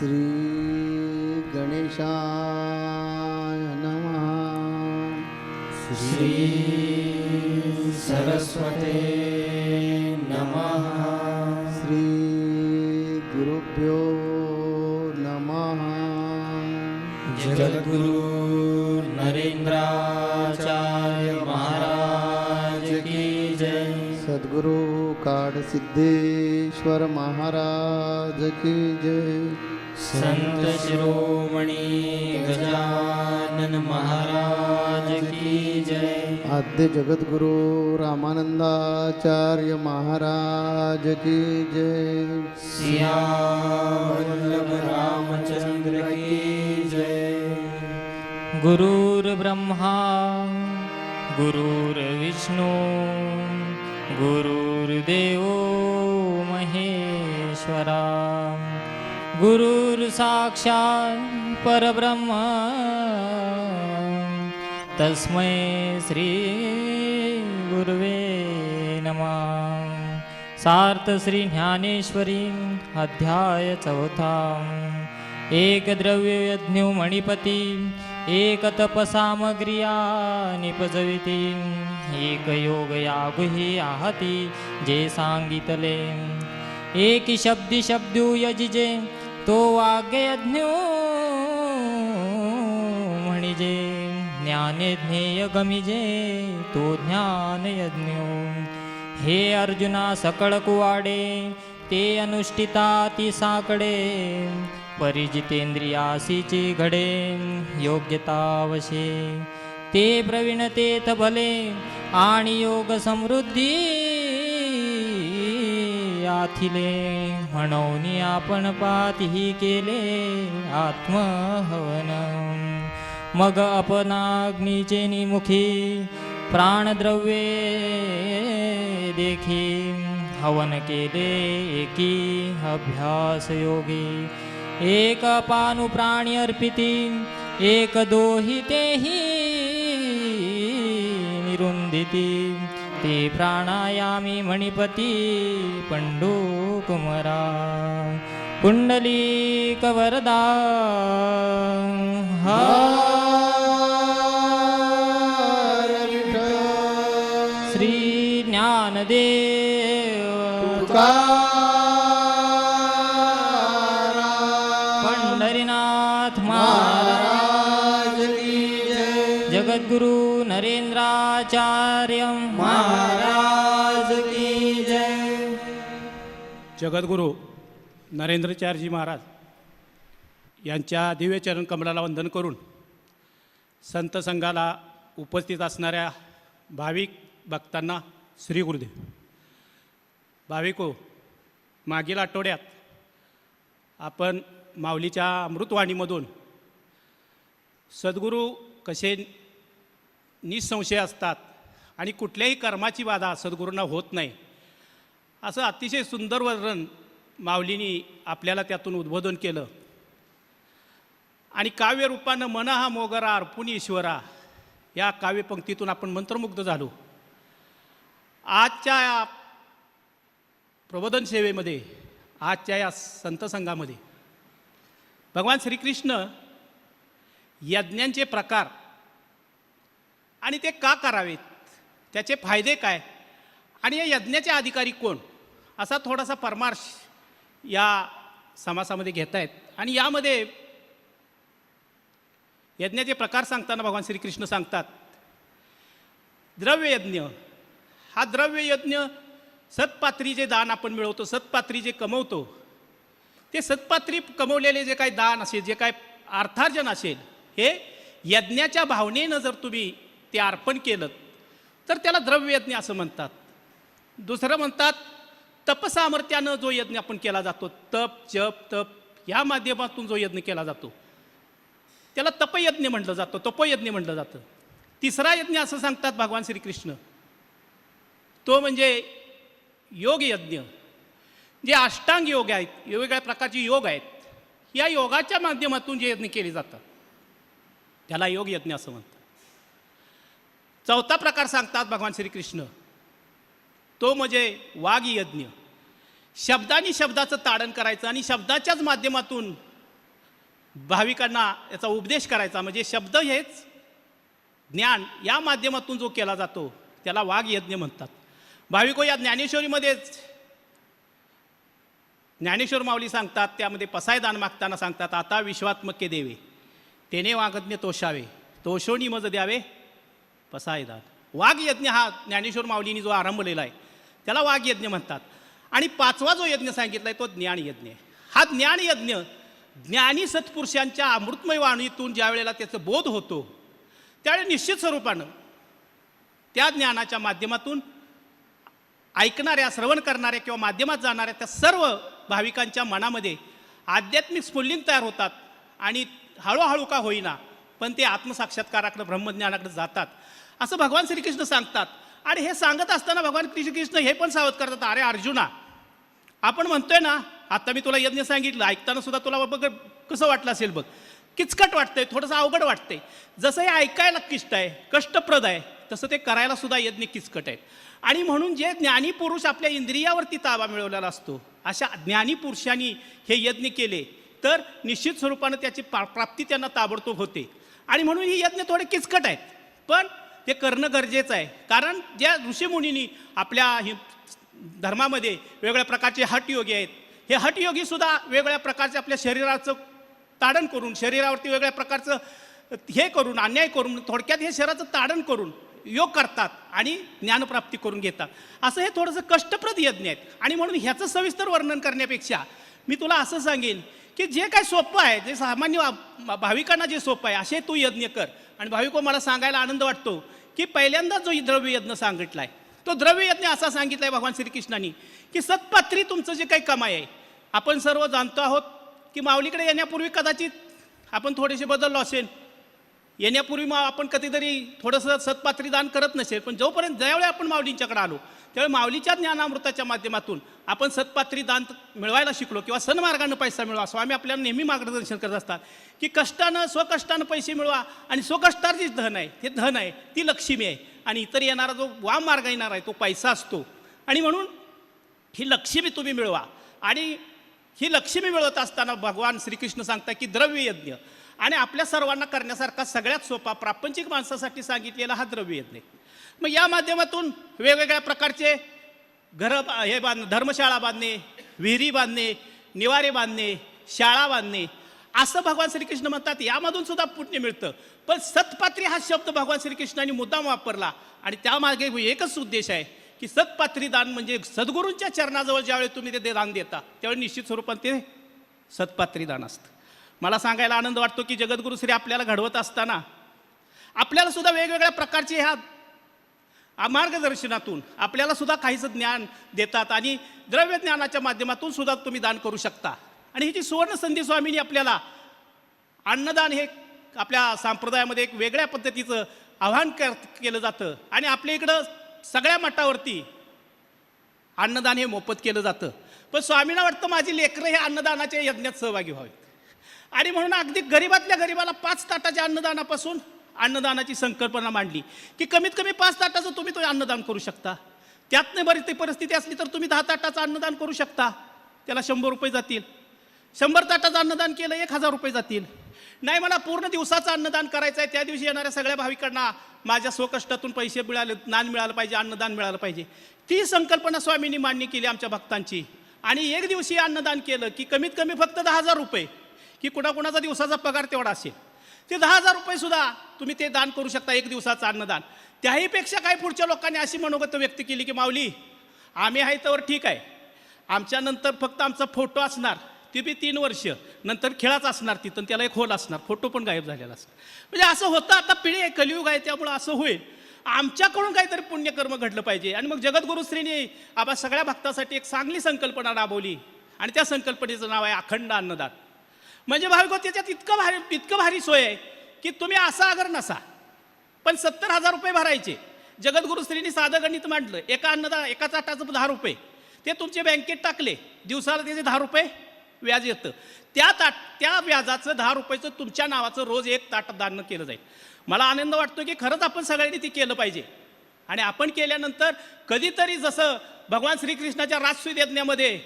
श्री गणेशाय नमः। श्री सरस्वते नमः। श्री गुरुभ्यो नमः। जगद्गुरु नरेंद्राचार्य महाराज की जय। सद्गुरु काड सिद्धेश्वर महाराज की जय। संत शिरोमणी गजानन महाराज की जय। आद्य जगद्गुरु रामानंदाचार्य महाराज की जय। सिया वल्लभ रामचंद्र की जय। गुरुर्ब्रह्मा गुरुर्विष्णू गुरुर्देवो महेश्वरा। गुरुर्साक्षात् परब्रह्म. तस्मै श्री गुरुवे नमः. सार्थ श्री ज्ञानेश्वरी अध्याय चौथा. एक द्रव्य यज्ञो मणिपती एक तपसामग्रिया निपजविती. एक योग यागुही आहती जे सांगितले. एक शब्दी शब्दू यजिजे तो वाग्यज्ञो म्हणजे ज्ञाने ज्ञेय गमिजे तो ज्ञान यज्ञो। हे अर्जुना सकळ कुवाडे ते अनुष्ठिता ती साकडे परिजितेंद्रियासीची घडे योग्यतावशे ते प्रवीणतेत भले आणि योग समृद्धी आथिले म्हणून आपण पातही केले आत्महवन. मग अपनाग्नीचे निमुखी प्राणद्रव्ये देखी हवन केले एकी अभ्यास योगी एक पानु प्राणी अर्पिती एक दोहितेही निरुंदिती. ते प्राणायामी मणिपती पंडू कुमरा कुंडली कवरदा। हा। श्री ज्ञानदेव। नरेंद्राचार्य महाराज की जय। जगद्गुरू नरेंद्रचार्यजी महाराज यांच्या दिव्यचरण कमलाला वंदन करून संत संघाला उपस्थित असणाऱ्या भाविक भक्तांना श्री गुरुदेव. भाविको मागील आठवड्यात आपण माऊलीच्या अमृतवाणीमधून सद्गुरू कसे निसंशय असतात. आणि कुठल्याही कर्माची बाधा सद्गुरूंना होत नाही. असं अतिशय सुंदर वर्णन माऊलीनी आपल्याला त्यातून उद्बोधन केलं. आणि काव्यरूपानं मन हा मोगरा अर्पुन ईश्वरा या काव्यपंक्तीतून आपण मंत्रमुग्ध झालो. आजच्या या प्रबोधन सेवेमध्ये आजच्या या संत संघामध्ये भगवान श्रीकृष्ण यज्ञांचे प्रकार आणि ते का करावेत? त्याचे फायदे काय? आणि या यज्ञाचे अधिकारी कोण? असा थोडासा परमार्श या समासामध्ये घेत आहेत आणि यामध्ये यज्ञाचे प्रकार सांगताना भगवान श्रीकृष्ण सांगतात द्रव्ययज्ञ. हा द्रव्ययज्ञ सत्पात्री जे दान आपण मिळवतो सत्पात्री जे कमवतो ते सत्पात्री कमवलेले जे काही दान असेल जे काय अर्थार्जन असेल हे यज्ञाच्या भावनेनं जर तुम्ही ते अर्पण केलं. तर त्याला द्रव्ययज्ञ असं म्हणतात. दुसरं म्हणतात तपसामर्थ्यानं जो यज्ञ आपण केला जातो तप जप तप ह्या माध्यमातून जो यज्ञ केला जातो. त्याला तपयज्ञ म्हटलं जातं तपयज्ञ म्हटलं जातं. तिसरा यज्ञ असं सांगतात भगवान श्रीकृष्ण. तो म्हणजे योग यज्ञ जे अष्टांग योग आहेत वेगवेगळ्या प्रकारचे योग आहेत या योगाच्या माध्यमातून जे यज्ञ केले जातात. त्याला योग यज्ञ असं म्हणतात. चौथा प्रकार सांगतात भगवान श्रीकृष्ण. तो म्हणजे वाघयज्ञ शब्दानी शब्दाचं ताडण करायचं आणि शब्दाच्याच माध्यमातून भाविकांना याचा उपदेश करायचा. म्हणजे शब्द हेच ज्ञान या माध्यमातून जो केला जातो त्याला वाघयज्ञ म्हणतात. भाविको या ज्ञानेश्वरीमध्येच ज्ञानेश्वर माऊली सांगतात त्यामध्ये पसायदान मागताना सांगतात आता विश्वात्मके देवे तेने वागज्ञ तोषावे तोषोनी मज द्यावे पसा येतात यज्ञ हा ज्ञानेश्वर माऊलीने जो आरंभलेला आहे त्याला वाघयज्ञ म्हणतात. आणि पाचवा जो यज्ञ सांगितला आहे तो ज्ञान यज्ञ हा ज्ञान यज्ञ ज्ञानी सत्पुरुषांच्या अमृतमय वाणीतून ज्या वेळेला त्याचं बोध होतो त्यावेळी निश्चित स्वरूपानं त्या ज्ञानाच्या माध्यमातून ऐकणाऱ्या श्रवण करणाऱ्या किंवा माध्यमात जाणाऱ्या त्या सर्व भाविकांच्या मनामध्ये आध्यात्मिक स्फुल्लिंग तयार होतात आणि हळूहळू का होईना पण ते आत्मसाक्षात्काराकडे ब्रह्मज्ञानाकडे जातात. असं भगवान श्रीकृष्ण सांगतात. आणि हे सांगत असताना भगवान श्रीकृष्ण हे पण सावध करतात अरे अर्जुना आपण म्हणतोय ना आता मी तुला यज्ञ सांगितलं ऐकताना सुद्धा तुला बघ कसं वाटलं असेल बघ. किचकट वाटतंय थोडंसं अवघड वाटतंय. जसं हे ऐकायला किष्ट आहे कष्टप्रद आहे तसं ते करायला सुद्धा यज्ञ किचकट आहेत. आणि म्हणून जे ज्ञानी पुरुष आपल्या इंद्रियावरती ताबा मिळवलेला असतो अशा ज्ञानी पुरुषांनी हे यज्ञ केले तर निश्चित स्वरूपानं त्याची पा प्राप्ती त्यांना ताबडतोब होते. आणि म्हणून ही यज्ञ थोडे किचकट आहेत. पण ते करणं गरजेचं आहे. कारण ज्या ऋषीमुनींनी आपल्या हि धर्मामध्ये वेगवेगळ्या प्रकारचे हटयोगी आहेत. हे हटयोगी सुद्धा वेगवेगळ्या प्रकारचे आपल्या शरीराचं ताडण करून शरीरावरती वेगळ्या प्रकारचं हे करून अन्याय करून थोडक्यात हे शरीराचं ताडण करून योग करतात आणि ज्ञानप्राप्ती करून घेतात. असं हे थोडंसं कष्टप्रद यज्ञ आहेत. आणि म्हणून ह्याचं सविस्तर वर्णन करण्यापेक्षा मी तुला असं सांगेन की जे काय सोपं आहे जे सामान्य भाविकांना जे सोपं आहे असे तू यज्ञ कर. आणि भाविको हो, मला सांगायला आनंद वाटतो की पहिल्यांदा जो द्रव्य यज्ञ सांगितला आहे तो द्रव्य यज्ञ असा सांगितला आहे भगवान श्रीकृष्णाने की सत्पात्री तुमचं जे काही कमाई आहे आपण सर्व जाणतो आहोत की माऊलीकडे येण्यापूर्वी कदाचित आपण थोडेसे बदललो असेल. येण्यापूर्वी मग आपण कधीतरी थोडंसं सत्पात्री दान करत नसेल पण जोपर्यंत ज्यावेळी आपण माऊलींच्याकडे आलो त्यावेळी माऊलीच्या ज्ञानामृताच्या माध्यमातून आपण सत्पात्री दान मिळवायला शिकलो किंवा सन्मार्गानं पैसा मिळवा स्वामी आपल्याला नेहमी मार्गदर्शन करत असतात. की कष्टानं स्वकष्टानं पैसे मिळवा आणि स्वकष्टार जी धन आहे ते धन आहे ती लक्ष्मी आहे. आणि इतर येणारा जो वाम मार्ग येणार आहे तो पैसा असतो. आणि म्हणून ही लक्ष्मी तुम्ही मिळवा. आणि ही लक्ष्मी मिळवत असताना भगवान श्रीकृष्ण सांगतात की द्रव्ययज्ञ. आणि आपल्या सर्वांना करण्यासारखा सगळ्यात सोपा प्रापंचिक माणसासाठी सांगितलेला हा द्रव्ययज्ञ. मग या माध्यमातून वेगवेगळ्या प्रकारचे घरं बा- हे बांध धर्मशाळा बांधणे विहिरी बांधणे निवारे बांधणे शाळा बांधणे असं भगवान श्रीकृष्ण म्हणतात यामधून सुद्धा पुण्य मिळतं. पण सत्पात्री हा शब्द भगवान श्रीकृष्णाने मुद्दाम वापरला आणि त्यामागे एकच उद्देश आहे की सत्पात्री दान म्हणजे सद्गुरूंच्या चरणाजवळ ज्यावेळी तुम्ही ते दान देता त्यावेळी निश्चित स्वरूपात ते सत्पात्री दान असतं. मला सांगायला आनंद वाटतो की जगद्गुरू श्री आपल्याला घडवत असताना आपल्याला सुद्धा वेगवेगळ्या प्रकारचे ह्या मार्गदर्शनातून आपल्याला सुद्धा काहीचं ज्ञान देतात आणि द्रव्य ज्ञानाच्या माध्यमातून सुद्धा तुम्ही दान करू शकता. आणि ही जी सुवर्ण संधी स्वामींनी आपल्याला अन्नदान हे आपल्या संप्रदायामध्ये एक वेगळ्या पद्धतीचं आव्हान कर केलं जातं आणि आपल्या इकडं सगळ्या मठावरती अन्नदान हे मोफत केलं जातं. पण स्वामींना वाटतं माझी लेकरं हे अन्नदानाच्या यज्ञात सहभागी व्हावेत. आणि म्हणून अगदी गरीबातल्या गरीबाला पाच ताटाच्या अन्नदानापासून अन्नदानाची संकल्पना मांडली. की कमीत कमी पाच ताटाचं तुम्ही तो अन्नदान करू शकता. त्यातनं बरी ती परिस्थिती असली तर तुम्ही दहा ताटाचं अन्नदान करू शकता. त्याला शंभर रुपये जातील. शंभर ताटाचं अन्नदान केलं एक हजार रुपये जातील. नाही मला पूर्ण दिवसाचं अन्नदान करायचं आहे त्या दिवशी येणाऱ्या सगळ्या भाविकांना माझ्या स्वकष्टातून पैसे मिळाले ज्ञान मिळालं पाहिजे अन्नदान मिळालं पाहिजे. ती संकल्पना स्वामींनी मांडणी केली आमच्या भक्तांची. आणि एक दिवशी अन्नदान केलं की कमीत कमी फक्त दहा हजार रुपये. की कुणाकुणाचा दिवसाचा पगार तेवढा असेल. ते दहा हजार रुपये सुद्धा तुम्ही ते दान करू शकता एक दिवसाचं अन्नदान. त्याहीपेक्षा काही पुढच्या लोकांनी अशी मनोगत व्यक्त केली की माऊली आम्ही आहे तर ठीक आहे. आमच्यानंतर फक्त आमचा फोटो असणार ती बी तीन वर्ष. नंतर खेळाच असणार तिथं त्याला एक होल असणार. फोटो पण गायब झालेला असणार. म्हणजे असं होतं आता पिढी आहे कलियुग आहे त्यामुळं असं होईल. आमच्याकडून काहीतरी पुण्यकर्म घडलं पाहिजे. आणि मग जगद्गुरुश्रीने आबा सगळ्या भक्तासाठी एक चांगली संकल्पना राबवली. आणि त्या संकल्पनेचं नाव आहे अखंड अन्नदान. म्हणजे भाविको त्याच्यात इतकं भारी इतकं भारी सोय आहे की तुम्ही असा अगर नसा पण सत्तर हजार रुपये भरायचे. जगद्गुरु श्रीनी साधं गणित मांडलं एका अन्नदा एका ताटाचं दहा रुपये. ते तुमचे बँकेत टाकले दिवसाला त्याचे दहा रुपये व्याज येतं. त्या ताट त्या व्याजाचं दहा रुपयाचं तुमच्या नावाचं रोज एक ताट दान केलं जाईल. मला आनंद वाटतो की खरंच आपण सगळ्यांनी ते केलं पाहिजे. आणि आपण केल्यानंतर कधीतरी जसं भगवान श्रीकृष्णाच्या राजसुयज्ञामध्ये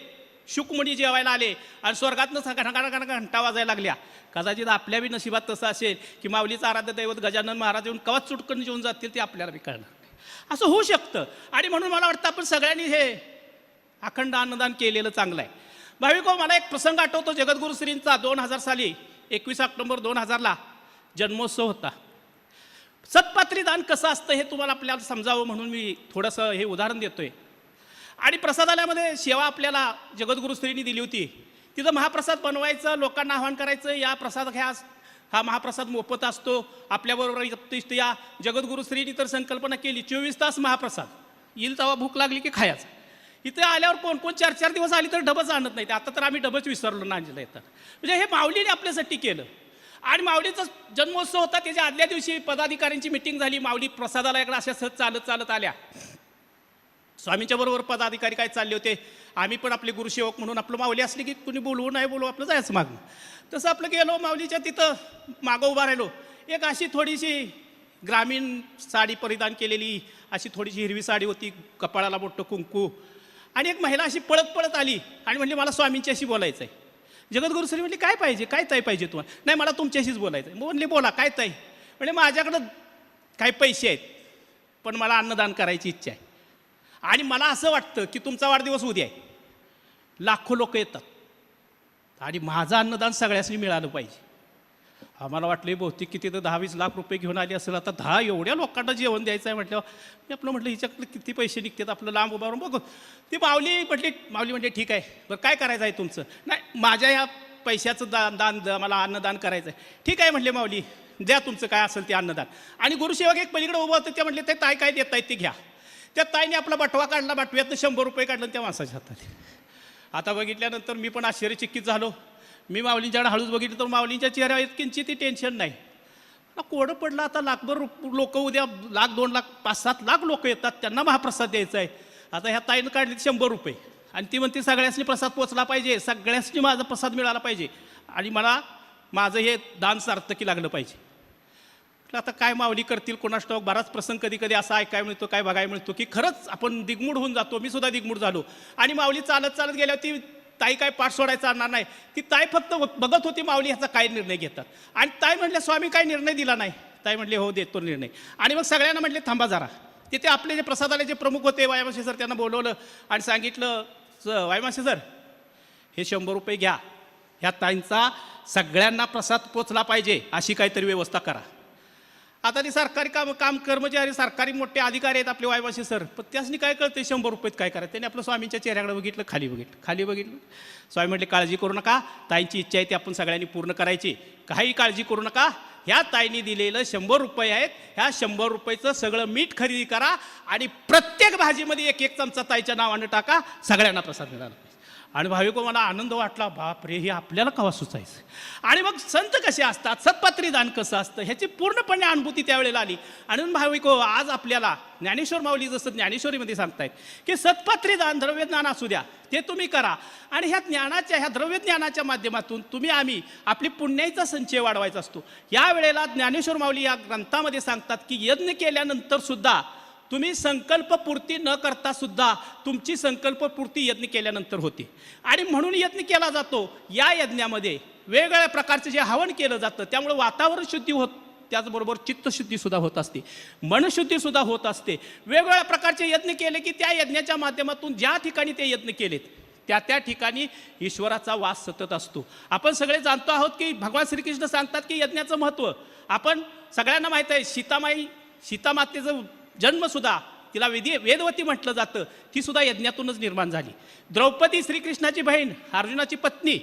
शुकमणी जेवायला आले आणि स्वर्गातनं घणा घंटा वाजायला लागल्या. कदाचित आपल्या बी नशिबात तसं असेल की माऊलीचं आराध्य दैवत गजानन महाराज येऊन कवाच चुटकन जेवून जातील ते आपल्याला बी कळणार असं होऊ शकतं. आणि म्हणून मला वाटतं आपण सगळ्यांनी हे अखंड अन्नदान केलेलं चांगलं आहे. भाविको मला एक प्रसंग आठवतो. जगद्गुरु श्रींचा दोन हजार साली एकवीस ऑक्टोबर दोन हजारला जन्मोत्सव होता. सत्पात्री दान कसं असतं हे तुम्हाला आपल्याला समजावं म्हणून मी थोडंसं हे उदाहरण देतोय. आणि प्रसादालयामध्ये सेवा आपल्याला जगद्गुरु स्त्रीनी दिली होती. तिथं महाप्रसाद बनवायचं लोकांना आवाहन करायचं या प्रसाद घ्या हा महाप्रसाद मोफत असतो. आपल्याबरोबर इष्ट या जगद्गुरु स्त्रीनी तर संकल्पना केली चोवीस तास महाप्रसाद. येईल तेव्हा भूक लागली की खायचं. इथे आल्यावर कोण कोण चार चार दिवस आली तर डबच आणत नाही. आता तर आम्ही डबच विसरलो नांजीला येतात म्हणजे हे माऊलीने आपल्यासाठी केलं. आणि माऊलीचा जन्मोत्सव होता त्याच्या आदल्या दिवशी पदाधिकाऱ्यांची मिटिंग झाली. माऊली प्रसादालयाकडे अशा सहज चालत चालत आल्या. स्वामींच्या बरोबर पदाधिकारी काय चालले होते? आम्ही पण आपले गुरुसेवक म्हणून आपलं माऊली असली की कुणी बोलवू नाही बोलवू आपलं जायचं मागणं. तसं आपलं गेलो माऊलीच्या तिथं मागं उभा राहिलो. एक अशी थोडीशी ग्रामीण साडी परिधान केलेली अशी थोडीशी हिरवी साडी होती कपाळाला मोठं कुंकू. आणि एक महिला अशी पळत पळत आली आणि म्हणली मला स्वामींच्याशी बोलायचं आहे जगद्गुरु श्री म्हणले काय पाहिजे? काय ताई पाहिजे तुम्हाला? नाही मला तुमच्याशीच बोलायचं आहे म्हणले बोला काय ताई म्हणजे माझ्याकडं काही पैसे आहेत पण मला अन्नदान करायची इच्छा आहे. आणि मला असं वाटतं की तुमचा वाढदिवस उद्या आहे. लाखो लोक येतात. आणि माझं अन्नदान सगळ्यांनी मिळालं पाहिजे. आम्हाला वाटलं बहुतेक किती तर दहा वीस लाख रुपये घेऊन आले असेल. आता दहा एवढ्या लोकांना जेवण द्यायचं आहे म्हटल्यावर मी आपलं म्हटलं हिच्याकडे किती पैसे निघतात? आपलं लांब उभारून बघू ती माऊली म्हटली माऊली म्हणजे ठीक आहे. बरं काय करायचं आहे तुमचं? नाही माझ्या ह्या पैशाचं दान दान द- मला अन्नदान करायचं आहे. ठीक आहे म्हटले माऊली. द्या तुमचं काय असेल ते अन्नदान. आणि गुरुसेवक एक पलीकडे उभं होतं. ते म्हटले ते ताई काय देत आहेत ते घ्या. त्या ताईने आपला बटवा काढला बटव्यातनं शंभर रुपये काढलं त्या माणसाच्या हातात आता बघितल्यानंतर मी पण आश्चर्यचकित झालो. मी माऊलींच्याकडे हळूच बघितलं तर माऊलींच्या चेहऱ्यावर किंचित ती टेन्शन नाही. कोडं पडलं आता लाखभर लोक उद्या लाख दोन लाख पाच सात लाख लोक येतात त्यांना महाप्रसाद द्यायचा आहे. आता ह्या ताईनं काढले शंभर रुपये. आणि ती म्हणते सगळ्यांनी प्रसाद पोचला पाहिजे सगळ्यांनी माझा प्रसाद मिळाला पाहिजे. आणि मला माझं हे दान सार्थकी लागलं पाहिजे. आता काय माऊली करतील? कोणास ठाऊक? बराच प्रसंग कधी कधी असा ऐकायला मिळतो काय बघायला मिळतो की खरंच आपण दिगमूड होऊन जातो मी सुद्धा दिगमूड झालो. आणि माऊली चालत चालत गेल्यावर ती ताई काय पाठ सोडायचा आणणार नाही. ती ताई फक्त बघत होती माऊली ह्याचा काय निर्णय घेतात. आणि ताई म्हटल्या स्वामी काय निर्णय दिला नाही? ताई म्हटले हो देतो निर्णय. आणि मग सगळ्यांना म्हटले थांबा जरा. तिथे आपले जे प्रसादालय जे प्रमुख होते वायमाशे सर त्यांना बोलवलं आणि सांगितलं "स- वायमाशे सर हे शंभर रुपये घ्या. ह्या ताईंचा सगळ्यांना प्रसाद पोचला पाहिजे अशी काहीतरी व्यवस्था करा. आता ते सरकारी काम काम कर्मचारी सरकारी मोठे अधिकारी आहेत आपले वायवाशी सर. पण त्यासनी काय कळते शंभर रुपयेत काय करायचं? त्यांनी आपलं स्वामींच्या चेहऱ्याकडे बघितलं खाली बघितलं खाली बघितलं. स्वामी म्हटले काळजी करू नका. ताईंची इच्छा आहे ती आपण सगळ्यांनी पूर्ण करायची. काही काळजी करू नका. ह्या ताईंनी दिलेलं शंभर रुपये आहेत. ह्या शंभर रुपयेचं सगळं मीठ खरेदी करा आणि प्रत्येक भाजीमध्ये एक एक चमचा ताईच्या नावानं टाका. सगळ्यांना प्रसाद मिळाला आणि भाविको मला आनंद वाटला बाप रे हे आपल्याला कवा सुचायचं? आणि मग संत कसे असतात? सत्पात्री दान कसं असतं? ह्याची पूर्णपणे अनुभूती त्यावेळेला आली. आणि भाविको आज आपल्याला ज्ञानेश्वर माऊली जसं ज्ञानेश्वरीमध्ये सांगतायत की सत्पात्री दान द्रव्यज्ञान असू द्या ते तुम्ही करा. आणि ह्या ज्ञानाच्या ह्या द्रव्यज्ञानाच्या माध्यमातून तुम्ही आम्ही आपली पुण्याचा संचय वाढवायचा असतो. या वेळेला ज्ञानेश्वर माऊली या ग्रंथामध्ये सांगतात की यज्ञ केल्यानंतर सुद्धा तुम्ही संकल्पपूर्ती न करता सुद्धा तुमची संकल्पपूर्ती यज्ञ केल्यानंतर होते. आणि म्हणून यज्ञ केला जातो. या यज्ञामध्ये वेगवेगळ्या प्रकारचे जे हवन केलं जातं त्यामुळे वातावरण शुद्धी होत त्याचबरोबर चित्तशुद्धीसुद्धा होत असते. मनशुद्धीसुद्धा होत असते. वेगवेगळ्या प्रकारचे यज्ञ केले की त्या यज्ञाच्या माध्यमातून ज्या ठिकाणी ते यज्ञ केलेत त्या त्या ठिकाणी ईश्वराचा वास सतत असतो. आपण सगळे जाणतो आहोत की भगवान श्रीकृष्ण सांगतात की यज्ञाचं महत्त्व. आपण सगळ्यांना माहीत आहे सीतामाई सीतामातेचं जन्मसुद्धा तिला वेदी वेदवती म्हटलं जातं ती सुद्धा यज्ञातूनच निर्माण झाली. द्रौपदी श्रीकृष्णाची बहीण अर्जुनाची पत्नी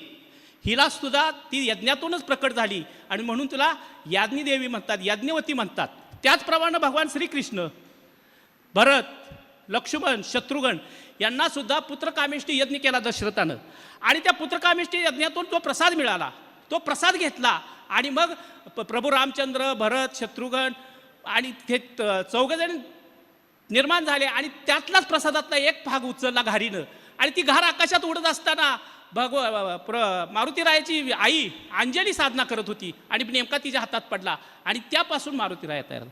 हिला सुद्धा ती यज्ञातूनच प्रकट झाली आणि म्हणून तिला याज्ञी देवी म्हणतात याज्ञवती म्हणतात. त्याचप्रमाणे भगवान श्रीकृष्ण भरत लक्ष्मण शत्रुघ्न यांना सुद्धा पुत्रकामेष्टी यज्ञ केला दशरथानं. आणि त्या पुत्रकामेष्टी यज्ञातून तो प्रसाद मिळाला. तो प्रसाद घेतला आणि मग प्रभू रामचंद्र भरत शत्रुघ्न आणि ते चौघजण निर्माण झाले आणि त्यातलाच प्रसादातला एक भाग उचलला घारीनं. आणि ती घार आकाशात उडत असताना भगव प्र मारुतीरायाची आई अंजली साधना करत होती आणि नेमका तिच्या हातात पडला आणि त्यापासून मारुतीराया तयार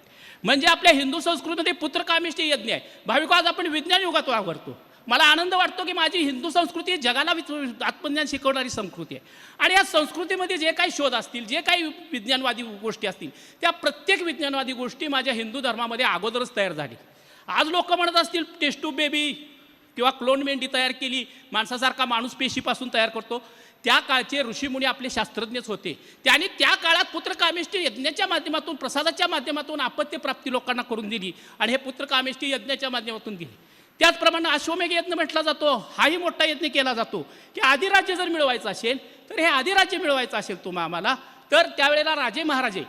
म्हणजे आपल्या हिंदू संस्कृतीमध्ये पुत्रकामेष्टी यज्ञ आहे. भाविक आज आपण विज्ञान युगात वावरतो. मला आनंद वाटतो की माझी हिंदू संस्कृती ही जगाला आत्मज्ञान शिकवणारी संस्कृती आहे. आणि या संस्कृतीमध्ये जे काही शोध असतील जे काही विज्ञानवादी गोष्टी असतील त्या प्रत्येक विज्ञानवादी गोष्टी माझ्या हिंदू धर्मामध्ये अगोदरच तयार झाली. आज लोक म्हणत असतील टेस्ट टू बेबी किंवा क्लोन मेंढी तयार केली माणसासारखा माणूस पेशीपासून तयार करतो. त्या काळचे ऋषीमुनी आपले शास्त्रज्ञच होते. त्याने त्या काळात पुत्रकामेष्टी यज्ञाच्या माध्यमातून प्रसादाच्या माध्यमातून आपत्यप्राप्ती लोकांना करून दिली आणि हे पुत्रकामेष्टी यज्ञाच्या माध्यमातून दिली त्याचप्रमाणे अश्वमेघ यज्ञ म्हटला जातो हाही मोठा यज्ञ केला जातो. की आदिराज्य जर मिळवायचं असेल तर हे आदिराज्य मिळवायचं असेल तुम्हा आम्हाला तर त्यावेळेला राजे महाराजे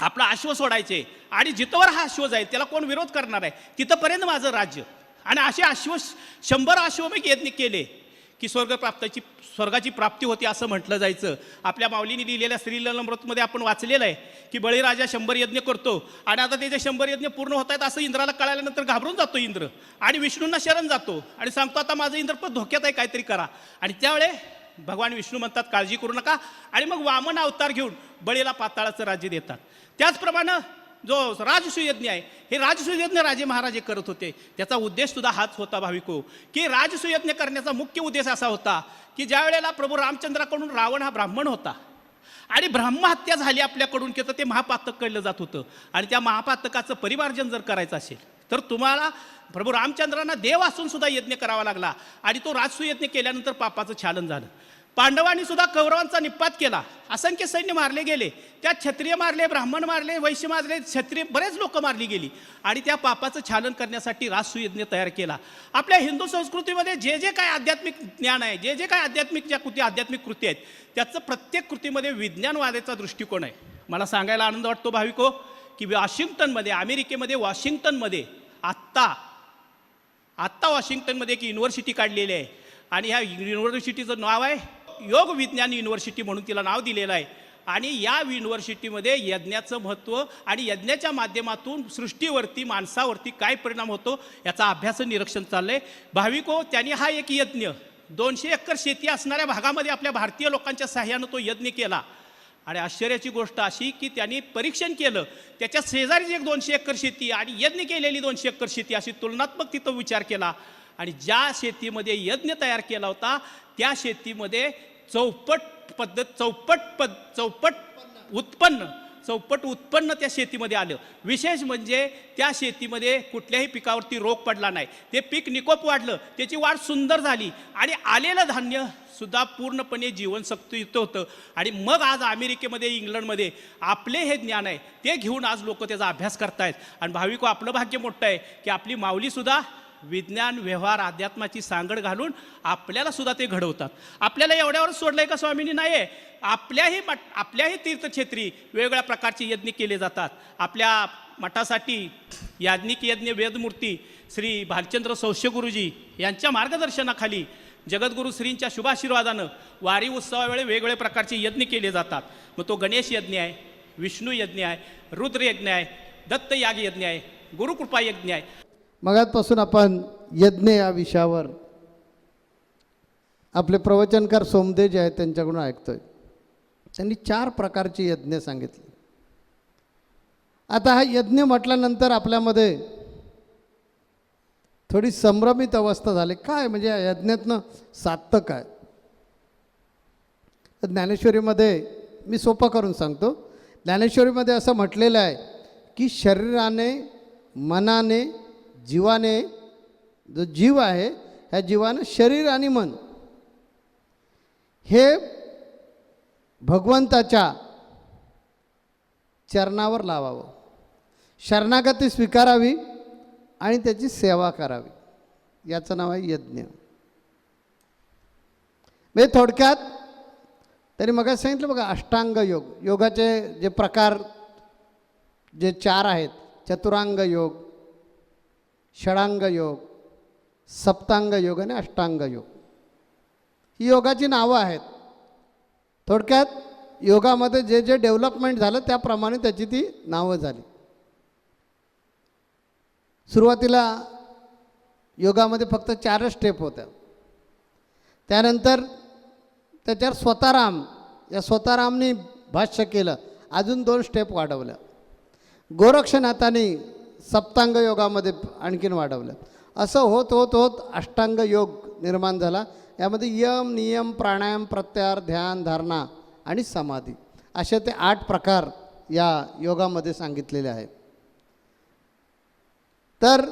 आपला अश्व सोडायचे आणि जिथवर हा अश्व जाईल त्याला कोण विरोध करणार आहे? तिथंपर्यंत माझं राज्य. आणि असे अश्व शंभर अश्वमेघ यज्ञ केले. की स्वर्ग प्राप्ताची स्वर्गाची प्राप्ती होती असं म्हटलं जायचं. आपल्या माऊलीने लिहिलेल्या श्रीलमृतमध्ये आपण वाचलेलं आहे की बळीराजा शंभर यज्ञ करतो आणि आता त्याचे शंभर यज्ञ पूर्ण होत आहेत असं इंद्राला कळाल्यानंतर घाबरून जातो इंद्र. आणि विष्णूंना शरण जातो आणि सांगतो आता माझं इंद्र पण धोक्यात आहे काहीतरी करा. आणि त्यावेळे भगवान विष्णू म्हणतात काळजी करू नका. आणि मग वामन अवतार घेऊन बळीला पाताळाचं राज्य देतात. त्याचप्रमाणे जो राजसुयज्ञ आहे हे राजसुयज्ञ राजे महाराजे करत होते. त्याचा उद्देश सुद्धा हाच होता भाविको की राजसुयज्ञ करण्याचा मुख्य उद्देश असा होता की ज्या वेळेला प्रभू रामचंद्राकडून रावण हा ब्राह्मण होता आणि ब्रह्महत्या झाली आपल्याकडून की तर ते महापातक कळलं जात होतं. आणि त्या महापातकाचं परिमार्जन जर करायचं असेल तर तुम्हाला प्रभू रामचंद्रांना देव असून सुद्धा यज्ञ करावा लागला. आणि तो राजसूयज्ञ केल्यानंतर पापाचं छालन झालं. पांडवांनी सुद्धा कौरवांचा निपात केला. असंख्य सैन्य मारले गेले. त्यात क्षत्रिय मारले ब्राह्मण मारले वैश्य मारले क्षत्रिय बरेच लोक मारली गेली. आणि त्या पापाचं छालन करण्यासाठी राजसुयज्ञ तयार केला. आपल्या हिंदू संस्कृतीमध्ये जे जे काय आध्यात्मिक ज्ञान आहे जे जे काय आध्यात्मिक ज्या कृती आध्यात्मिक कृती आहेत त्याचं प्रत्येक कृतीमध्ये विज्ञानवादाचा दृष्टिकोन आहे. मला सांगायला आनंद वाटतो भाविको की वॉशिंग्टनमध्ये अमेरिकेमध्ये वॉशिंग्टनमध्ये आत्ता आत्ता वॉशिंग्टनमध्ये एक युनिव्हर्सिटी काढलेली आहे. आणि ह्या युनिव्हर्सिटीचं नाव आहे योग विज्ञान युनिव्हर्सिटी म्हणून तिला नाव दिलेलं आहे. आणि या युनिव्हर्सिटीमध्ये यज्ञाचं महत्त्व आणि यज्ञाच्या माध्यमातून सृष्टीवरती माणसावरती काय परिणाम होतो याचा अभ्यास निरीक्षण चाललं आहे भाविको त्यांनी हा एक यज्ञ दोनशे एकर शेती असणाऱ्या भागामध्ये आपल्या भारतीय लोकांच्या सहाय्यानं तो यज्ञ केला. आणि आश्चर्याची गोष्ट अशी की त्यांनी परीक्षण केलं. त्याच्या शेजारीच एक दोनशे एकर शेती आणि यज्ञ केलेली दोनशे एकर शेती अशी तुलनात्मक तिथं विचार केला. आणि ज्या शेतीमध्ये यज्ञ तयार केला होता त्या शेतीमध्ये चौपट पद्धत चौपट पद चौपट उत्पन्न चौपट उत्पन्न त्या शेतीमध्ये आलं. विशेष म्हणजे त्या शेतीमध्ये कुठल्याही पिकावरती रोग पडला नाही. ते पीक निकोप वाढलं त्याची वाढ सुंदर झाली आणि आलेलं धान्य सुद्धा पूर्णपणे जीवनसक्तयुक्त होतं. आणि मग आज अमेरिकेमध्ये इंग्लंडमध्ये आपले हे ज्ञान आहे ते घेऊन आज लोक त्याचा अभ्यास करतायत. आणि भाविको आपलं भाग्य मोठं आहे की आपली माऊलीसुद्धा विज्ञान व्यवहार अध्यात्माची सांगड घालून आपल्याला सुद्धा ते घडवतात. आपल्याला एवढ्यावर सोडलंय का स्वामींनी? नाही आहे आपल्याही मठ आपल्याही तीर्थक्षेत्री वेगवेगळ्या प्रकारचे यज्ञ केले जातात. आपल्या मठासाठी याज्ञिक यज्ञ वेदमूर्ती श्री भालचंद्र सौष्य गुरुजी यांच्या मार्गदर्शनाखाली जगद्गुरू श्रींच्या शुभाशीर्वादानं वारी उत्सवावेळी वेगवेगळ्या प्रकारचे यज्ञ केले जातात. मग तो गणेश यज्ञ आहे विष्णू यज्ञ आहे रुद्र यज्ञ आहे दत्त याग यज्ञ आहे गुरुकृपा यज्ञ आहे. मगातपासून आपण यज्ञ या विषयावर आपले प्रवचनकार सोमदेव जे आहेत त्यांच्याकडून ऐकतोय. त्यांनी चार प्रकारचे यज्ञ सांगितले. आता हा यज्ञ म्हटल्यानंतर आपल्यामध्ये थोडी संभ्रमित अवस्था झाली. काय म्हणजे या यज्ञातनं साधतं काय तर ज्ञानेश्वरीमध्ये मी सोपं करून सांगतो. ज्ञानेश्वरीमध्ये असं म्हटलेलं आहे की शरीराने मनाने जीवाने जो जीव आहे ह्या जीवानं शरीर आणि मन. हे भगवंताच्या चरणावर लावावं. शरणागती स्वीकारावी आणि त्याची सेवा करावी. याचं नाव आहे यज्ञ. म्हणजे थोडक्यात तरी मग सांगितलं बघा अष्टांग योग. योगाचे जे प्रकार जे चार आहेत चतुरांग योग षडांग योग सप्तांग योग आणि अष्टांग योग ही योगाची नावं आहेत. थोडक्यात योगामध्ये जे जे डेव्हलपमेंट झालं त्याप्रमाणे त्याची ती नावं झाली. सुरुवातीला योगामध्ये फक्त चारच स्टेप होत्या. त्यानंतर त्याच्यावर स्वताराम या स्वतारामनी भाष्य केलं. अजून दोन स्टेप वाढवल्या. गोरक्षनाथाने सप्तांग योगामध्ये आणखीन वाढवलं. असं होत होत होत अष्टांग योग निर्माण झाला. यामध्ये यम नियम प्राणायाम प्रत्याहार ध्यान धारणा आणि समाधी असे ते आठ प्रकार या योगामध्ये सांगितलेले आहेत. तर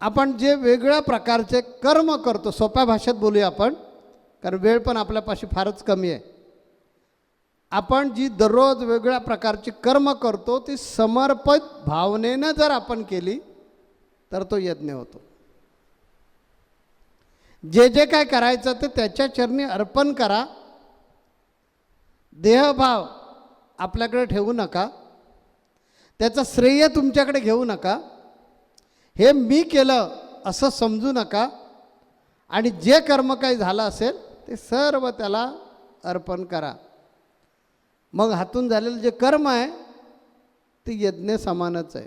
आपण जे वेगळ्या प्रकारचे कर्म करतो सोप्या भाषेत बोलूया आपण कारण वेळ पण आपल्यापाशी फारच कमी आहे. आपण जी दररोज वेगळ्या प्रकारची कर्म करतो ती समर्पित भावनेनं जर आपण केली तर तो यज्ञ होतो. जे जे काय करायचं ते त्याच्या चरणी अर्पण करा. देहभाव आपल्याकडे ठेवू नका. त्याचं श्रेय तुमच्याकडे घेऊ नका. हे मी केलं असं समजू नका. आणि जे कर्म काही झालं असेल ते सर्व त्याला अर्पण करा. मग हातून झालेलं जे कर्म आहे ते यज्ञ समानच आहे.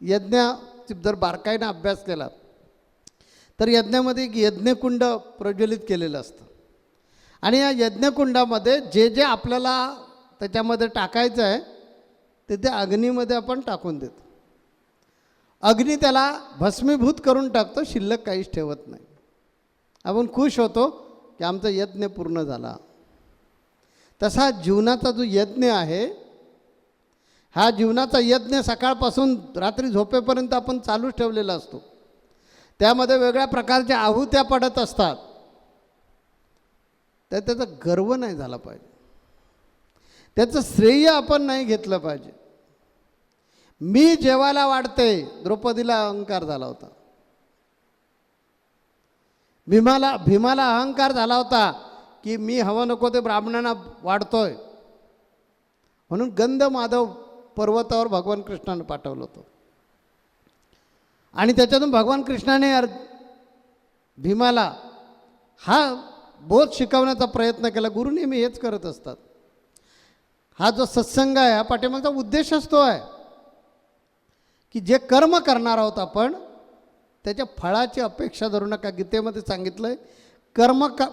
यज्ञ जर बारकाईनं अभ्यास केला तर यज्ञामध्ये एक यज्ञकुंड प्रज्वलित केलेलं असतं. आणि या यज्ञकुंडामध्ये जे जे आपल्याला त्याच्यामध्ये टाकायचं आहे ते ते अग्नीमध्ये आपण टाकून देतो. अग्नी त्याला भस्मीभूत करून टाकतो शिल्लक काहीच ठेवत नाही. आपण खुश होतो की आमचा यज्ञ पूर्ण झाला. तसा जीवनाचा जो यज्ञ आहे हा जीवनाचा यज्ञ सकाळपासून रात्री झोपेपर्यंत आपण चालूच ठेवलेला असतो. त्यामध्ये वेगळ्या प्रकारच्या आहुत्या पडत असतात. तर त्याचा गर्व नाही झाला पाहिजे. त्याचं श्रेय आपण नाही घेतलं पाहिजे. मी जेवायला वाढते द्रौपदीला अहंकार झाला होता. भीमाला भीमाला अहंकार झाला होता. की मी हवं नको ते ब्राह्मणांना वाढतोय. म्हणून गंध माधव पर्वतावर भगवान कृष्णाने पाठवलं होतं. आणि त्याच्यातून भगवान कृष्णाने अर् भीमाला हा बोध शिकवण्याचा प्रयत्न केला. गुरु नेहमी हेच करत असतात. हा जो सत्संग आहे हा पाठिंबाचा उद्देशच तो आहे की जे कर्म करणार आहोत आपण त्याच्या फळाची अपेक्षा धरू नका. गीतेमध्ये सांगितलं आहे कर्म का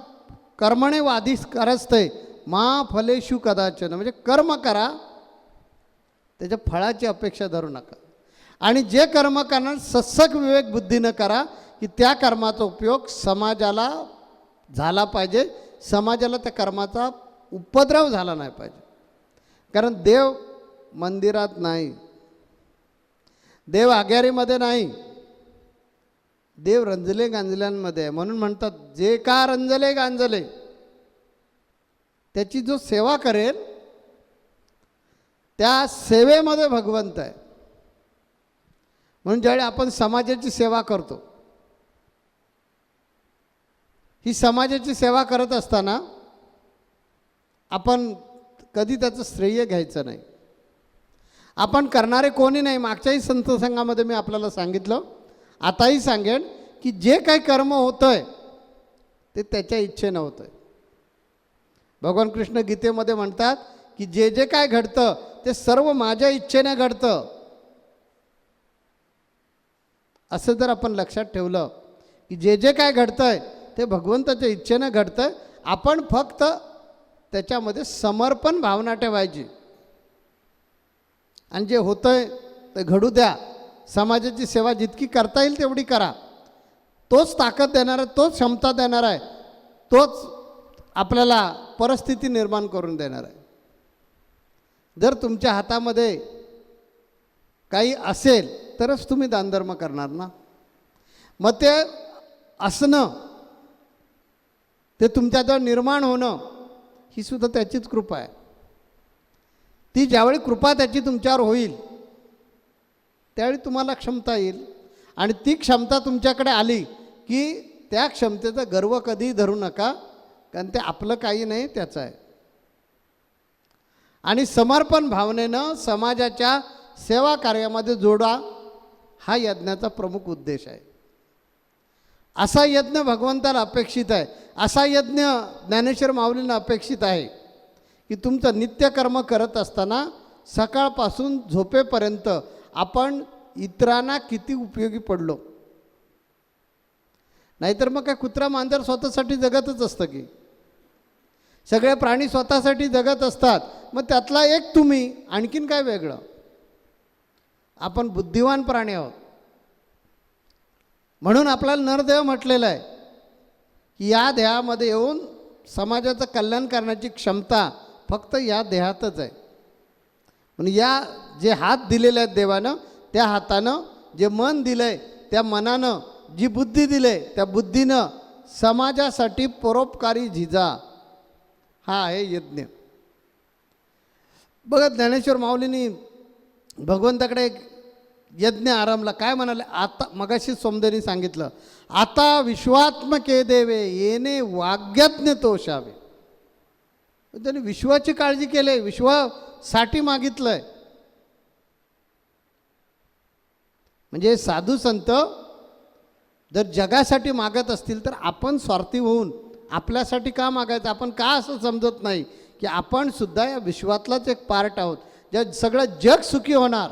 कर्मणे वाधीस करस्ते मा फलेशु कदाचन. म्हणजे कर्म करा त्याच्या फळाची अपेक्षा धरू नका. आणि जे कर्म करणार सत्सक विवेक बुद्धीनं करा की त्या कर्माचा उपयोग समाजाला झाला पाहिजे. समाजाला त्या कर्माचा उपद्रव झाला नाही पाहिजे. कारण देव मंदिरात नाही. देव आग्यारीमध्ये नाही. देव रंजले गांजल्यांमध्ये आहे. म्हणून म्हणतात जे का रंजले गांजले त्याची जो सेवा करेल त्या सेवेमध्ये भगवंत आहे. म्हणून ज्यावेळी आपण समाजाची सेवा करतो ही समाजाची सेवा करत असताना आपण कधी त्याचं श्रेय घ्यायचं नाही. आपण करणारे कोणी नाही. मागच्याही संतसंघामध्ये मी आपल्याला सांगितलं आताही सांगेन की जे काही कर्म होतं आहे ते त्याच्या इच्छेनं होतं आहे भगवान कृष्ण गीतेमध्ये म्हणतात की जे जे काय घडतं ते सर्व माझ्या इच्छेने घडतं. असं जर आपण लक्षात ठेवलं की जे जे काय घडतंय ते भगवंताच्या इच्छेनं घडतंय आपण फक्त त्याच्यामध्ये समर्पण भावना ठेवायची. आणि जे होतं आहे ते घडू द्या. समाजाची सेवा जितकी करता येईल तेवढी करा. तोच ताकद देणार आहे तोच क्षमता देणार आहे तोच आपल्याला परिस्थिती निर्माण करून देणार आहे. जर तुमच्या हातामध्ये काही असेल तरच तुम्ही दानधर्म करणार ना. मग ते असणं ते तुमच्याजवळ निर्माण होणं ही सुद्धा त्याचीच कृपा आहे. ती ज्यावेळी कृपा त्याची तुमच्यावर होईल त्यावेळी तुम्हाला क्षमता येईल. आणि ती क्षमता तुमच्याकडे आली की त्या क्षमतेचा गर्व कधीही धरू नका कारण ते आपलं काही नाही त्याचं आहे. आणि समर्पण भावनेनं समाजाच्या सेवा कार्यामध्ये जोडा हा यज्ञाचा प्रमुख उद्देश आहे. असा यज्ञ भगवंताला अपेक्षित आहे. असा यज्ञ ज्ञानेश्वर माऊलींना अपेक्षित आहे की तुमचं नित्यकर्म करत असताना सकाळपासून झोपेपर्यंत आपण इतरांना किती उपयोगी पडलो? नाहीतर मग काय कुत्रा मांजर स्वतःसाठी जगतच असतं की? सगळे प्राणी स्वतःसाठी जगत असतात. मग त्यातला एक तुम्ही आणखीन काय वेगळं? आपण बुद्धिवान प्राणी आहोत. म्हणून आपल्याला नरदेव म्हटलेलं आहे की या देहामध्ये येऊन समाजाचं कल्याण करण्याची क्षमता फक्त या देहातच आहे. म्हणून या जे हात दिलेले आहेत देवानं त्या हातानं जे मन दिलं आहे त्या मनानं जी बुद्धी दिले त्या बुद्धीनं समाजासाठी परोपकारी झिजा. हा आहे यज्ञ. बघा ज्ञानेश्वर माऊलींनी भगवंताकडे एक यज्ञ आरंभला. काय म्हणाले? आता मगाशी सोमदेनी सांगितलं आता विश्वात्मके देवे येणे वाग्यज्ञ तोषावे त्यांनी विश्वाची काळजी केली विश्वासाठी मागितलंय. म्हणजे साधू संत जर जगासाठी मागत असतील तर आपण स्वार्थी होऊन आपल्यासाठी का मागायचं? आपण का असं समजत नाही की आपण सुद्धा या विश्वातलाच एक पार्ट आहोत. ज्या सगळं जग सुखी होणार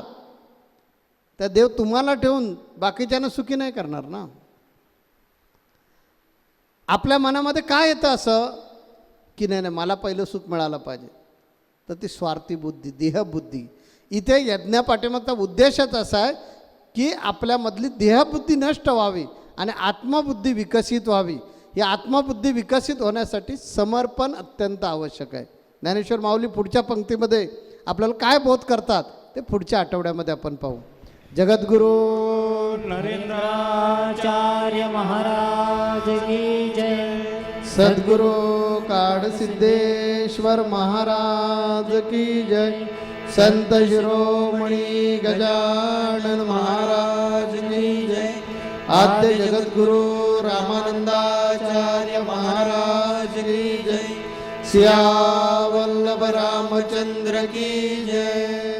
त्या देव तुम्हाला ठेवून बाकीच्यांना सुखी नाही करणार ना? आपल्या मनामध्ये काय येतं असं? की नाही नाही मला पहिलं सुख मिळालं पाहिजे. तर ती स्वार्थी बुद्धी देहबुद्धी. इथे यज्ञापाठीमागचा उद्देशच असा आहे की आपल्यामधली देहबुद्धी नष्ट व्हावी आणि आत्मबुद्धी विकसित व्हावी. ही आत्मबुद्धी विकसित होण्यासाठी समर्पण अत्यंत आवश्यक आहे. ज्ञानेश्वर माऊली पुढच्या पंक्तीमध्ये आपल्याला काय बोध करतात ते पुढच्या आठवड्यामध्ये आपण पाहू. जगद्गुरू नरेंद्राचार्य महाराज की जय. सद्गुरु काडसिद्धेश्वर महाराज की जय. संत शिरोमणी गजानन महाराज की जय. आद्य जगद्गुरु रामानंदाचार्य महाराज की जय. सियावल्लभ रामचंद्र की जय.